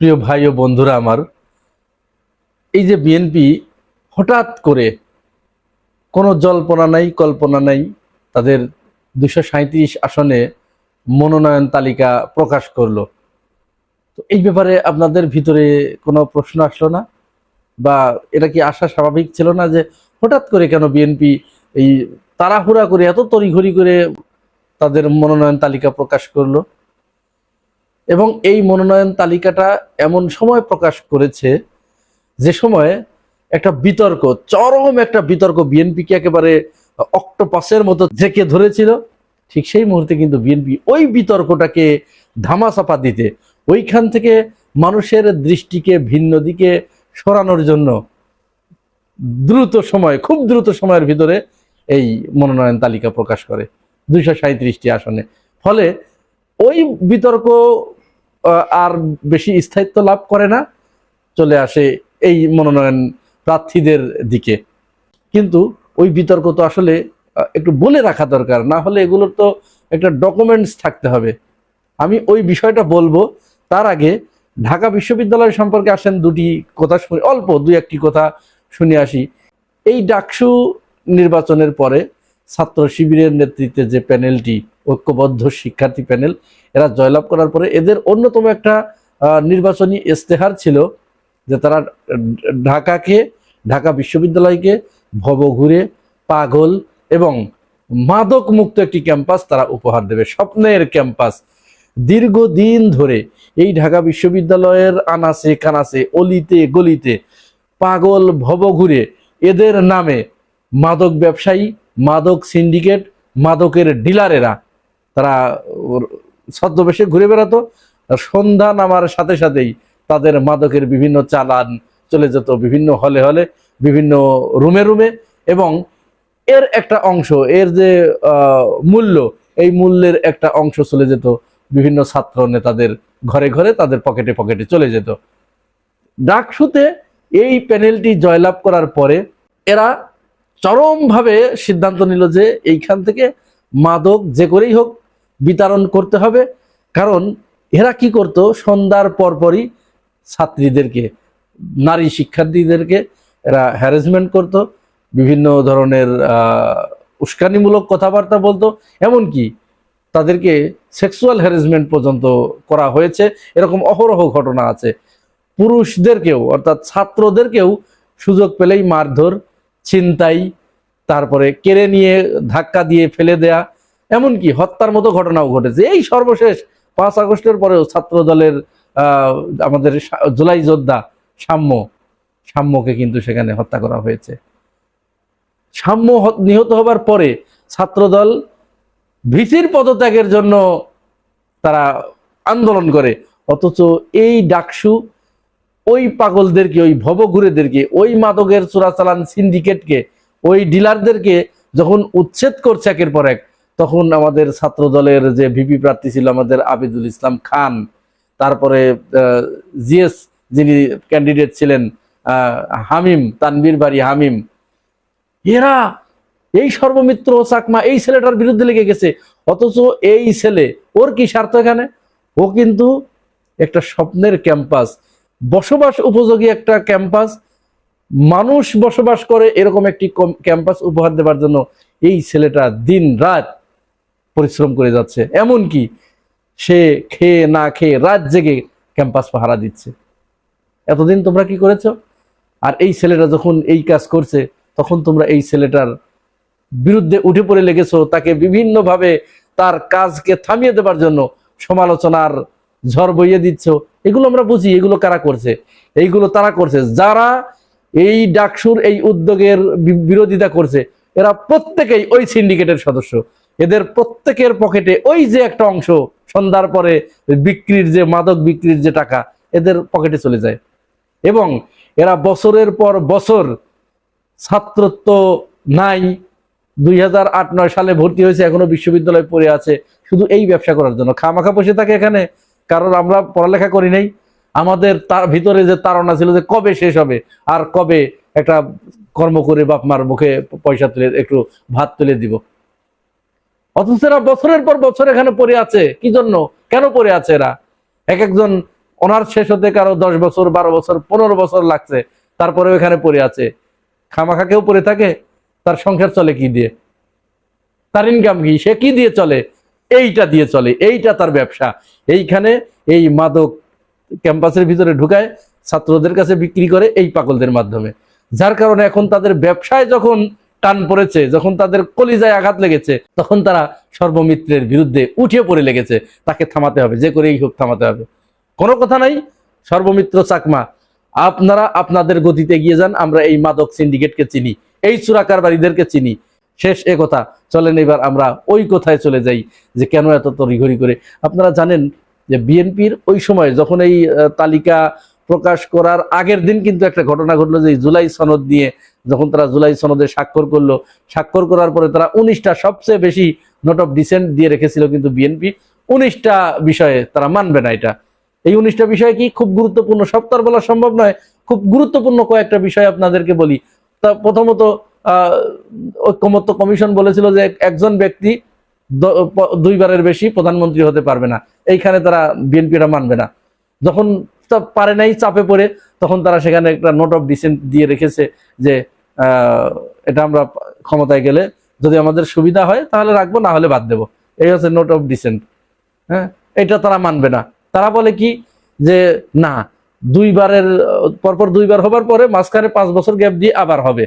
প্রিয় ভাই ও বন্ধুরা আমার, এই যে বিএনপি হঠাৎ করে কোনো জল্পনা নাই, কল্পনা নাই, তাদের দুশো আসনে মনোনয়ন তালিকা প্রকাশ করল। তো এই ব্যাপারে আপনাদের ভিতরে কোনো প্রশ্ন আসলো না? বা এটা কি আসা স্বাভাবিক ছিল না যে হঠাৎ করে কেন বিএনপি এই তাড়াহুড়া করে এত তড়িঘড়ি করে তাদের মনোনয়ন তালিকা প্রকাশ করল? এবং এই মনোনয়ন তালিকাটা এমন সময় প্রকাশ করেছে যে সময়ে একটা বিতর্ক, চরম একটা বিতর্ক বিএনপিকে একেবারে অক্টোপাসের মতো জেকে ধরেছিল। ঠিক সেই মুহূর্তে কিন্তু বিএনপি ওই বিতর্কটাকে ধামাচাপা দিতে, ওইখান থেকে মানুষের দৃষ্টিকে ভিন্ন দিকে সরানোর জন্য দ্রুত সময়, খুব দ্রুত সময়ের ভিতরে এই মনোনয়ন তালিকা প্রকাশ করে। দুইশো সাঁত্রিশটি আসনে। ফলে ওই বিতর্ক আর বেশি স্থায়িত্ব লাভ করে না, চলে আসে এই মনোনয়ন প্রার্থীদের দিকে। কিন্তু ওই বিতর্ক তো আসলে একটু বলে রাখা দরকার, না হলে এগুলোর তো একটা ডকুমেন্টস থাকতে হবে। আমি ওই বিষয়টা বলব, তার আগে ঢাকা বিশ্ববিদ্যালয় সম্পর্কে আসেন দুটি কথা শুনি, অল্প দুই একটি কথা শুনে আসি। এই ডাকসু নির্বাচনের পরে ছাত্র শিবিরের নেতৃত্বে যে প্যানেলটি ঐক্যবদ্ধ শিক্ষার্থী প্যানেল। এরা জয়লাভ করার পরে এদের অন্যতম একটা নির্বাচনী ইস্তেহার ছিল যে তারা ঢাকাকে, ঢাকা বিশ্ববিদ্যালয়কে ভবঘুরে পাগল এবং মাদক মুক্ত একটি ক্যাম্পাস তারা উপহার দেবে, স্বপ্নের ক্যাম্পাস। দীর্ঘদিন ধরে এই ঢাকা বিশ্ববিদ্যালয়ের আনাসে কানাসে অলিতে গলিতে পাগল ভবঘুরে এদের নামে মাদক ব্যবসায়ী, মাদক সিন্ডিকেট, মাদকের ডিলারেরা তারা ছদ্মবেশে ঘুরে বেড়াতো। সন্ধ্যা নামার সাথে সাথেই তাদের মাদকের বিভিন্ন চালান চলে যেত বিভিন্ন হলে হলে, বিভিন্ন রুমে রুমে। এবং এর একটা অংশ, এর যে মূল্য, এই মূল্যের একটা অংশ চলে যেত। বিভিন্ন ছাত্র নেতাদের ঘরে ঘরে তাদের পকেটে পকেটে চলে যেত। ডাকসুতে এই প্যানেলটি জয়লাভ করার পরে এরা চরমভাবে সিদ্ধান্ত নিল যে এইখান থেকে মাদক যে করেই হোক বিতরণ করতে হবে। কারণ এরা কি করত? সন্ধ্যার পরপরই ছাত্রীদেরকে, নারী শিক্ষার্থীদেরকে এরা হ্যারাসমেন্ট করত, বিভিন্ন ধরনের উস্কানিমূলক কথাবার্তা বলতো। এমনকি তাদেরকে সেক্সুয়াল হ্যারাসমেন্ট পর্যন্ত করা হয়েছে। এরকম অহরহ ঘটনা আছে। পুরুষদেরকেও, অর্থাৎ ছাত্রদেরকেও সুযোগ পেলেই মারধর, ছিনতাই, তারপরে কেড়ে নিয়ে ধাক্কা দিয়ে ফেলে দেয়া এমনকি হত্যার মতো ঘটনাও ঘটেছে। এই সর্বশেষ পাঁচ আগস্টের পরেও ছাত্র দলের আমাদের জুলাই যোদ্ধা সাম্য, সাম্যকে কিন্তু সেখানে হত্যা করা হয়েছে। সাম্য নিহত হবার পরে ছাত্রদল ভিসির পদত্যাগের জন্য তারা আন্দোলন করে। অথচ এই ডাকসু, ওই পাগলদেরকে, ওই ভবঘুরেদেরকে, ওই মাদকের চোরাচালান সিন্ডিকেটকে, ওই ডিলারদেরকে যখন উচ্ছেদ করছে একের পর এক তখন আমাদের ছাত্র দলের যে ভিপি প্রার্থী ছিল আমাদের আবিদুল ইসলাম খান, তারপরে জিএস যিনি ক্যান্ডিডেট ছিলেন হামিম তানবীর বাড়ি হামিম, এরা এই সর্বমিত্র চাকমা এই ছেলেটার বিরুদ্ধে লেগে গেছে, অথচ এই ছেলে, ওর কি স্বার্থ এখানে? ও কিন্তু একটা স্বপ্নের ক্যাম্পাস, বসবাস উপযোগী একটা ক্যাম্পাস, মানুষ বসবাস করে এরকম একটি ক্যাম্পাস উপহার দেওয়ার জন্য এই ছেলেটা দিন রাত পরিশ্রম করে যাচ্ছে। এমনকি সে খেয়ে না খেয়ে রাত জেগে ক্যাম্পাস পাহারা দিচ্ছে। এতদিন তোমরা কি করেছ? আর এই ছেলেটা যখন এই কাজ করছে, তখন তোমরা এই ছেলেটার বিরুদ্ধে উঠে পড়ে লেগেছো। তাকে বিভিন্নভাবে তার কাজকে থামিয়ে দেবার জন্য সমালোচনার ঝড় বইয়ে দিচ্ছ। এগুলো আমরা বুঝি, এগুলো কারা করছে? এইগুলো তারা করছে। যারা এই ডাকসুর এই উদ্যোগের বিরোধিতা করছে, এরা প্রত্যেকেই ওই সিন্ডিকেটের সদস্য। এদের প্রত্যেকের পকেটে ওই যে একটা অংশ, সন্ধ্যার পরে বিক্রির যে, মাদক বিক্রির যে টাকা, এদের পকেটে চলে যায়। এবং এরা বছরের পর বছর ছাত্রত্ব নাই, দুই হাজার আট, নয় সালে ভর্তি হয়েছে, এখনও বিশ্ববিদ্যালয়ে পড়ে আছে। শুধু এই ব্যবসা করার জন্য। খামাখা বসে থাকে এখানে, কারণ আমরা পড়ালেখা করি নাই। আমাদের তার, ভিতরে যে তাড়না ছিল যে কবে শেষ হবে, আর কবে একটা কর্ম করে বাপ মার মুখে পয়সা তুলে, একটু ভাত তুলে দিব। অথচ এরা বছরের পর বছর এখানে পড়ে আছে। কি জন্য? কেন পড়ে আছে এরা? এক একজন অনার্স শেষ হতে কারও দশ বছর, বারো বছর, পনেরো বছর লাগছে তারপরে এখানে পড়ে আছে। খামাখা কেউ পড়ে থাকে? তার সংসার চলে কি দিয়ে? তার ইনকাম কি? সে কি দিয়ে চলে? এইটা দিয়ে চলে, এইটা তার ব্যবসা। এইখানে এই মাদক ক্যাম্পাসের ভিতরে ঢুকায়, ছাত্রদের কাছে বিক্রি করে এই পাগলদের মাধ্যমে। যার কারণে এখন তাদের ব্যবসায় যখন টান পড়েছে, যখন তাদের কলিজায় আঘাত লেগেছে, তখন তারা সর্বমিত্রের বিরুদ্ধে উঠে পড়ে লেগেছে। তাকে থামাতে হবে, যে করেই হোক থামাতে হবে। কোনো কথা নাই, সর্বমিত্র চাকমা। আপনারা আপনাদের গতিতে গিয়ে যান, আমরা এই মাদক সিন্ডিকেটকে চিনি, এই চুরাকার বাড়িদেরকে চিনি। শেষ এ কথা। চলেন এবার আমরা ওই কথায় চলে যাই, যে কেন এত তড়িঘড়ি করে। আপনারা জানেন যে বিএনপির ওই সময় যখন এই তালিকা প্রকাশ করার আগের দিন কিন্তু একটা ঘটনা ঘটলো যে জুলাই সনদ নিয়ে যখন তারা জুলাই সনদে স্বাক্ষর করল, স্বাক্ষর করার পরে তারা উনিশটা সবচেয়ে বেশি নোট অফ ডিসেন্ট দিয়ে রেখেছিল কিন্তু বিএনপি উনিশটা বিষয়ে তারা মানবে না এটা। এই উনিশটা বিষয় কি খুব গুরুত্বপূর্ণ সপ্তাহ বলা সম্ভব নয়? খুব গুরুত্বপূর্ণ কয়েকটা বিষয় আপনাদেরকে বলি। তা প্রথমত ঐক্যমত্য কমিশন বলেছিল যে একজন ব্যক্তি দুইবারের বেশি প্রধানমন্ত্রী হতে পারবে না। এইখানে তারা বিএনপিটা মানবে না। যখন পারে নাই, চাপে পড়ে, তখন তারা সেখানে একটা নোট অফ ডিসেন্ট দিয়ে রেখেছে যে এটা আমরা ক্ষমতায় গেলে যদি আমাদের সুবিধা হয় তাহলে রাখব, না হলে বাদ দেবো। এই হচ্ছে নোট অফ ডিসেন্ট হ্যাঁ? এটা তারা মানবে না। তারা বলে কি? যে, না, দুইবারের, পরপর দুইবার হবার পরে মাঝখানে পাঁচ বছর গ্যাপ দিয়ে আবার হবে।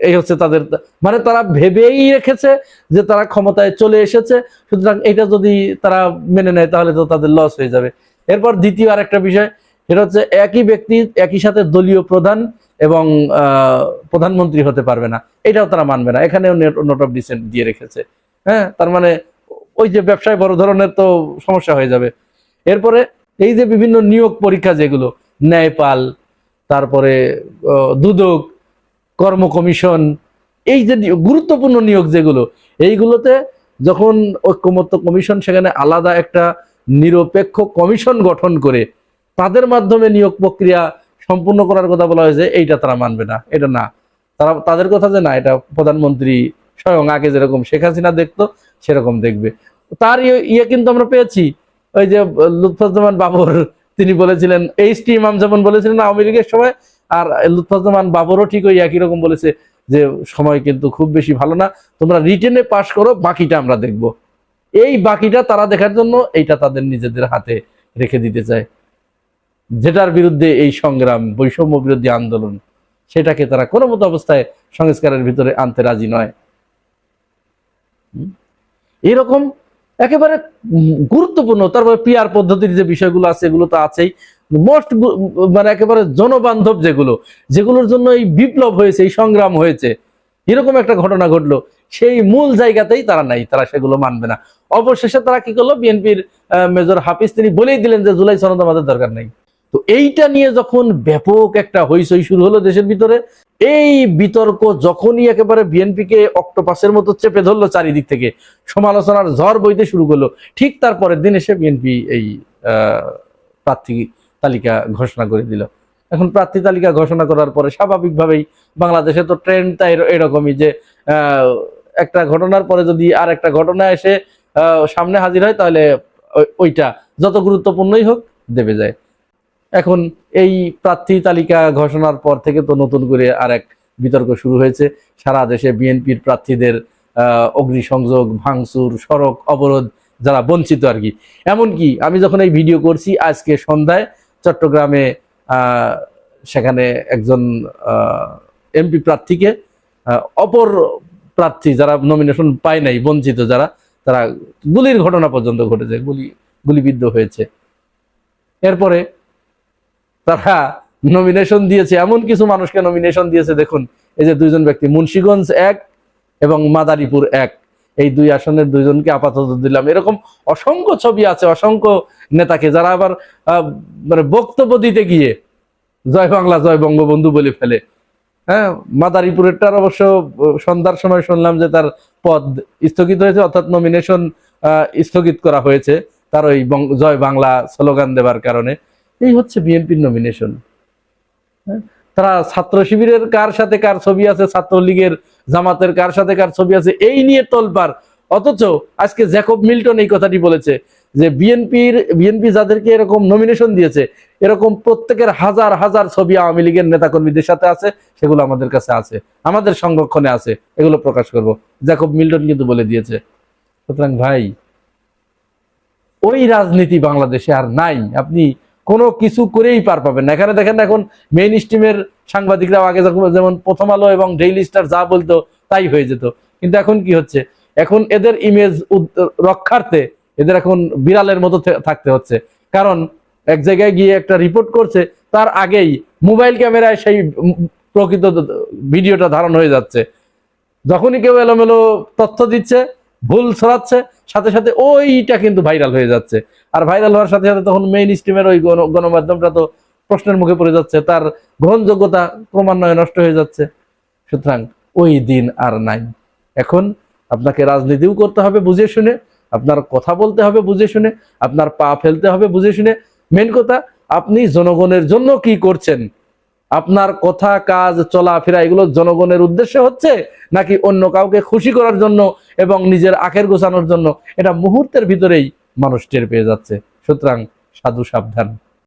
এই হচ্ছে তাদের মানে তারা ভেবেই রেখেছে যে তারা ক্ষমতায় চলে এসেছে। সুতরাং এটা যদি তারা মেনে নেয় তাহলে তো তাদের লস হয়ে যাবে। এরপর দ্বিতীয় আর একটা বিষয়, সেটা হচ্ছে একই ব্যক্তি একই সাথে দলীয় প্রধান এবং প্রধানমন্ত্রী হতে পারবে না। এটাও তারা মানবে না। এখানেও নোট অফ ডিসেন্ট দিয়ে রেখেছে। হ্যাঁ তার মানে ওই যে ব্যবসায় বড় ধরনের তো সমস্যা হয়ে যাবে। এরপরে এই যে বিভিন্ন নিয়োগ পরীক্ষা যেগুলো, ন্যায়পাল, তারপরে দুদক, কর্ম কমিশন, এই যে গুরুত্বপূর্ণ নিয়োগ যেগুলো, এইগুলোতে যখন ঐক্যমত্য কমিশন সেখানে আলাদা একটা নিরপেক্ষ কমিশন গঠন করে তাদের মাধ্যমে নিয়োগ প্রক্রিয়া সম্পূর্ণ করার কথা বলা হয়েছে, এইটা তারা মানবে না, এটা না। তারা, তাদের কথা যে না, এটা প্রধানমন্ত্রী স্বয়ং আগে যেরকম শেখ হাসিনা দেখতো, সেরকম দেখবে। তার ইয়ে- ইয়ে কিন্তু আমরা পেয়েছি, ওই যে লুৎফুজ্জামান বাবর, তিনি বলেছিলেন, এইচ টি ইমাম যেমন বলেছিলেন আওয়ামী লীগের সময়, আর লুৎফুজ্জামান বাবরও ঠিক ওই একই রকম বলেছে যে, সময় কিন্তু খুব বেশি ভালো না, তোমরা রিটেনে পাশ করো, বাকিটা আমরা দেখব। এই বাকিটা তারা দেখার জন্য এইটা তাদের নিজেদের হাতে রেখে দিতে চায়। যেটার বিরুদ্ধে এই সংগ্রাম, বৈষম্য বিরোধী আন্দোলন, সেটাকে তারা কোনো মতো অবস্থায় সংস্কারের ভিতরে আনতে রাজি নয়। এরকম একেবারে গুরুত্বপূর্ণ, তারপরে পিয়ার পদ্ধতির যে বিষয়গুলো আছে, এগুলো তো আছেই। মোস্ট মানে একেবারে জনবান্ধব যেগুলো, যেগুলোর জন্য এই বিপ্লব হয়েছে, এই সংগ্রাম হয়েছে। এরকম একটা ঘটনা ঘটলো। সেই মূল জায়গাতেই তারা নাই, তারা সেগুলো মানবে না। অবশেষে তারা কি করল? বিএনপির মেজর হাফিজ তিনি বলেই দিলেন যে জুলাই সনদ আমাদের দরকার নেই। তো এইটা নিয়ে যখন ব্যাপক একটা হইচই শুরু হলো দেশের ভিতরে, এই বিতর্ক যখনই একেবারে বিএনপিকে অক্টোপাসের মতো চেপে ধরলো চারিদিক থেকে, সমালোচনার ঝড় বইতে শুরু করল, ঠিক তারপরের দিন এসে বিএনপি এই প্রার্থী তালিকা ঘোষণা করে দিল। এখন প্রার্থী তালিকা ঘোষণা করার পরে স্বাভাবিকভাবেই বাংলাদেশে তো ট্রেন্ডটা এরকমই যে একটা ঘটনার পরে যদি আর একটা ঘটনা এসে সামনে হাজির হয়, তাহলে ওই- ওইটা যত গুরুত্বপূর্ণই হোক দেবে যায়। এখন এই প্রার্থী তালিকা ঘোষণার পর থেকে তো নতুন করে আর এক বিতর্ক শুরু হয়েছে। সারা দেশে বিএনপির প্রার্থীদের অগ্নিসংযোগ, ভাঙচুর, সড়ক অবরোধ যারা বঞ্চিত আর কি। এমনকি আমি যখন এই ভিডিও করছি, আজকে সন্ধ্যায় চট্টগ্রামে সেখানে একজন এমপি প্রার্থীকে অপর প্রার্থী যারা নমিনেশন পায় নাই, বঞ্চিত যারা, তারা গুলির ঘটনা পর্যন্ত ঘটেছে, গুলি, গুলিবিদ্ধ হয়েছে। এরপরে তারা নমিনেশন দিয়েছে, এমন কিছু মানুষকে নমিনেশন দিয়েছে, দেখুন, এই যে দুইজন ব্যক্তি, মুন্সীগঞ্জ এক এবং মাদারীপুর এক। এই দুই আসনের দুইজনকে আপাতত দিলাম। এরকম অসংখ্য ছবি আছে, অসংখ্য নেতাকে, যারা আবার মানে বক্তব্য দিতে গিয়ে জয় বাংলা, জয় বঙ্গবন্ধু বলে ফেলে। হ্যাঁ মাদারীপুরেরটার অবশ্য সন্ধ্যার সময় শুনলাম যে তার পদ স্থগিত হয়েছে, অর্থাৎ নমিনেশন স্থগিত করা হয়েছে তার ওই জয় বাংলা স্লোগান দেবার কারণে। এই হচ্ছে বিএনপির নমিনেশন তারা ছাত্র শিবিরের কার সাথে কার ছবি আছে, ছাত্রলীগের জামাতের কার সাথে কার ছবি আছে, এই নিয়ে তোলপার অথচ আজকে জ্যাকব মিল্টন এই কথাটি বলেছে যে বিএনপির, বিএনপি যাদেরকে এরকম নমিনেশন দিয়েছে, এরকম প্রত্যেকের হাজার হাজার ছবি আওয়ামী লীগের নেতাকর্মীদের সাথে আছে, সেগুলো আমাদের কাছে আছে, আমাদের সংরক্ষণে আছে, এগুলো প্রকাশ করব। জ্যাকব মিল্টন কিন্তু বলে দিয়েছে। সুতরাং ভাই, ওই রাজনীতি বাংলাদেশে আর নাই। আপনি কোনো কিছু করেই পার পাবেন না। এখানে দেখেন এখন মেইন স্ট্রিমের সাংবাদিকরাও আগে যখন- যেমন প্রথম আলো এবং ডেইলি স্টার যা বলতো, তাই হয়ে যেত। কিন্তু এখন কি হচ্ছে? এখন এদের ইমেজ রক্ষার্থে এদের এখন বিড়ালের মতো থাকতে হচ্ছে। কারণ এক জায়গায় গিয়ে একটা রিপোর্ট করছে, তার আগেই মোবাইল ক্যামেরায় সেই প্রকৃত ভিডিওটা ধারণ হয়ে যাচ্ছে। যখনই কেউ এলোমেলো তথ্য দিচ্ছে, ভুল ছড়াচ্ছে, সাথে সাথে ওইটা কিন্তু ভাইরাল হয়ে যাচ্ছে। আর ভাইরাল হওয়ার সাথে সাথে তখন মেইন স্ট্রিমের ওই গণ- গণমাধ্যমটা তো প্রশ্নের মুখে পড়ে যাচ্ছে, তার গ্রহণযোগ্যতা ক্রমান্বয়ে নষ্ট হয়ে যাচ্ছে। সুতরাং ওই দিন আর নাই। এখন আপনাকে রাজনীতিও করতে হবে, বুঝে শুনে আপনার কথা বলতে হবে, বুঝে শুনে। আপনার পা ফেলতে হবে, বুঝে শুনে। মেন কথা, আপনি জনগণের জন্য কি করছেন? আপনার কথা, কাজ, চলাফেরা, এগুলো জনগণের উদ্দেশ্য হচ্ছে? নাকি অন্য কাউকে খুশি করার জন্য এবং নিজের আখের গোছানোর জন্য? এটা মুহূর্তের ভিতরেই মানুষ টের পেয়ে যাচ্ছে। সুতরাং সাধু সাবধান।